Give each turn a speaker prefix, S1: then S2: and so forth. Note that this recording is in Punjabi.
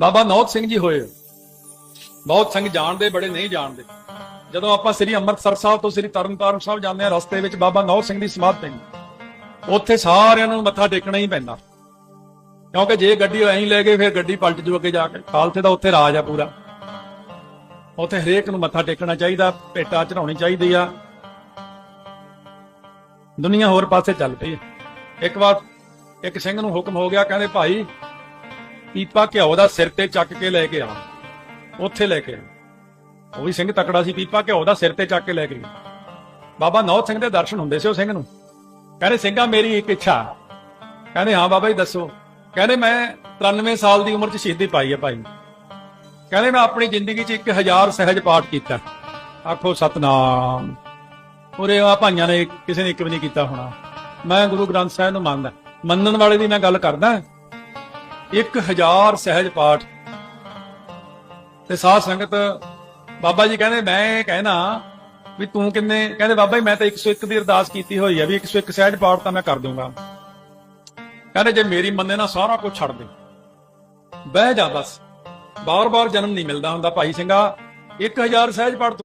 S1: ਬਾਬਾ ਨੌਤ ਸਿੰਘ ਜੀ ਹੋਏ। ਬਹੁਤ ਸਿੰਘ ਜਾਣਦੇ, ਬੜੇ ਨਹੀਂ ਜਾਣਦੇ। ਜਦੋਂ ਆਪਾਂ ਸ੍ਰੀ ਅੰਮ੍ਰਿਤਸਰ ਸਾਹਿਬ ਤੋਂ ਸ੍ਰੀ ਤਰਨਤਾਰਨ ਸਾਹਿਬ ਜਾਂਦੇ ਆ ਰਸਤੇ ਵਿੱਚ ਬਾਬਾ ਨੌਤ ਸਿੰਘ ਦੀ ਸਮਾਧ ਪੈਂਦੀ। ਉੱਥੇ ਸਾਰਿਆਂ ਨੂੰ ਮੱਥਾ ਟੇਕਣਾ ਹੀ ਪੈਂਦਾ। ਕਿਉਂਕਿ ਜੇ ਗੱਡੀ ਐਂ ਲੈ ਗਏ, ਫਿਰ ਗੱਡੀ ਪਲਟ ਜੂ ਅੱਗੇ ਜਾ ਕੇ। ਖਾਲਸੇ ਦਾ ਉੱਥੇ ਰਾਜ ਆ ਪੂਰਾ। ਉੱਥੇ ਹਰੇਕ ਨੂੰ ਮੱਥਾ ਟੇਕਣਾ ਚਾਹੀਦਾ, ਭੇਟਾ ਚੜਾਉਣੀ ਚਾਹੀਦੀ ਆ। ਦੁਨੀਆ ਹੋਰ ਪਾਸੇ ਚੱਲ ਪਈ ਇੱਕ ਵਾਰ ਇੱਕ ਸਿੰਘ ਨੂੰ ਹੁਕਮ ਹੋ ਗਿਆ, ਕਹਿੰਦੇ, ਭਾਈ ਪੀਪਾ ਘਿਓ ਦਾ ਸਿਰ ਤੇ ਚੱਕ ਕੇ ਲੈ ਕੇ ਆ। ਉੱਥੇ ਲੈ ਕੇ ਆ। ਉਹ ਵੀ ਸਿੰਘ ਤਕੜਾ ਸੀ, ਪੀਪਾ ਘਿਓ ਦਾ ਸਿਰ ਤੇ ਚੱਕ ਕੇ ਲੈ ਕੇ ਗਿਆ ਬਾਬਾ ਨੌਤ ਸਿੰਘ ਦੇ ਦਰਸ਼ਨ ਹੁੰਦੇ ਸੀ ਉਹ ਸਿੰਘ ਨੂੰ। ਕਹਿੰਦੇ, ਸਿੰਘਾ, ਮੇਰੀ ਇੱਕ ਇੱਛਾ ਕਹਿੰਦੇ, ਹਾਂ ਬਾਬਾ ਜੀ, ਦੱਸੋ। ਕਹਿੰਦੇ, ਮੈਂ 93 ਸਾਲ ਦੀ ਉਮਰ 'ਚ ਸ਼ਹੀਦੀ ਪਾਈ ਹੈ ਭਾਈ। ਕਹਿੰਦੇ, ਮੈਂ ਆਪਣੀ ਜ਼ਿੰਦਗੀ 'ਚ 1000 ਸਹਿਜ ਪਾਠ ਕੀਤਾ। ਆਖੋ, ਸਤਨਾਮ। ਉਰੇ ਆ ਭਾਈਆਂ ਨੇ ਕਿਸੇ ਨੇ ਇੱਕ ਵੀ ਨਹੀਂ ਕੀਤਾ ਹੋਣਾ। ਮੈਂ ਗੁਰੂ ਗ੍ਰੰਥ ਸਾਹਿਬ ਨੂੰ ਮੰਨਦਾ। ਮੰਨਣ ਵਾਲੇ ਦੀ ਮੈਂ ਗੱਲ ਕਰਦਾ। 1000 ਸਹਿਜ ਪਾਠ। ਤੇ ਸਾਧ ਸੰਗਤ, ਬਾਬਾ ਜੀ ਕਹਿੰਦੇ, ਮੈਂ ਕਹਿਣਾ ਵੀ ਤੂੰ ਕਿੰਨੇ, ਕਹਿੰਦੇ ਬਾਬਾ ਜੀ, ਮੈਂ ਤਾਂ 101 ਦੀ ਅਰਦਾਸ ਕੀਤੀ ਹੋਈ ਹੈ ਵੀ 101 ਸਹਿਜ ਪਾਠ ਤਾਂ ਮੈਂ ਕਰ ਦੂੰਗਾ। ਕਹਿੰਦੇ ਜੇ ਮੇਰੀ ਮੰਨੇ ਨਾ ਸਾਰਾ ਕੁਝ ਛੱਡ ਦੇ। ਬਹਿ ਜਾ ਬਸ। ਬਾਰ-ਬਾਰ ਜਨਮ ਨਹੀਂ ਮਿਲਦਾ ਹੁੰਦਾ ਭਾਈ ਸਿੰਘਾ। 1000 ਸਹਿਜ ਪਾਠ